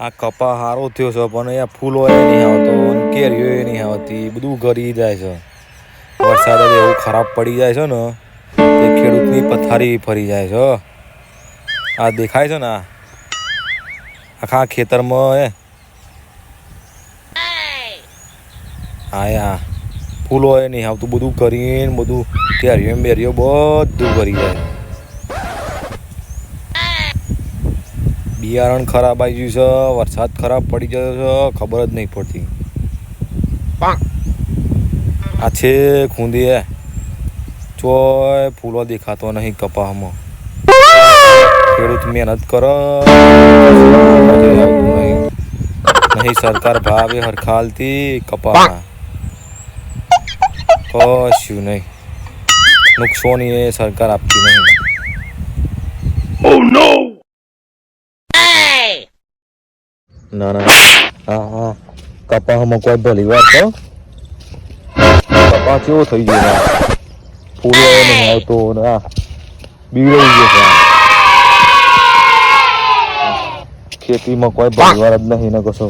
આ કપા સારો થયો છે, પણ અહીંયા ફૂલો એ નહીં આવતો કેરીઓ એ નહીં આવતી. બધું ગરી જાય છે. વરસાદ એવું ખરાબ પડી જાય છે ને તે ખેડૂતની પથારી ફરી જાય છે. આ દેખાય છે ને આખા ખેતરમાં એ હા યા ફૂલો એ નહીં આવતું. બધું કરીને બધું કેરીઓ બેરીઓ બધું કરી જાય. બિયારણ ખરાબ આવી ગયું છે વરસાદ ખરાબ પડી ગયો છે ખબર જ નહીં પડતી. આ છે ખૂંદી હે ચોય ફૂલો દેખાતો નહીં કપાહમાં. ખેડૂત મહેનત કરો. નહીં સરકાર ભાવે હરખાલતી કપાસના કશું નહીં. નુકસાની એ સરકાર આપતી નહીં. ના ના હા હા. કપાસમાં કોઈ ભલી વાત તો? કપાસ કેવો થઈ ગયો ના ફૂલો નહીં આવતો ના બીગડી ગયો છે. ખેતીમાં કોઈ ભલી વાર જ નહીં ને કશો.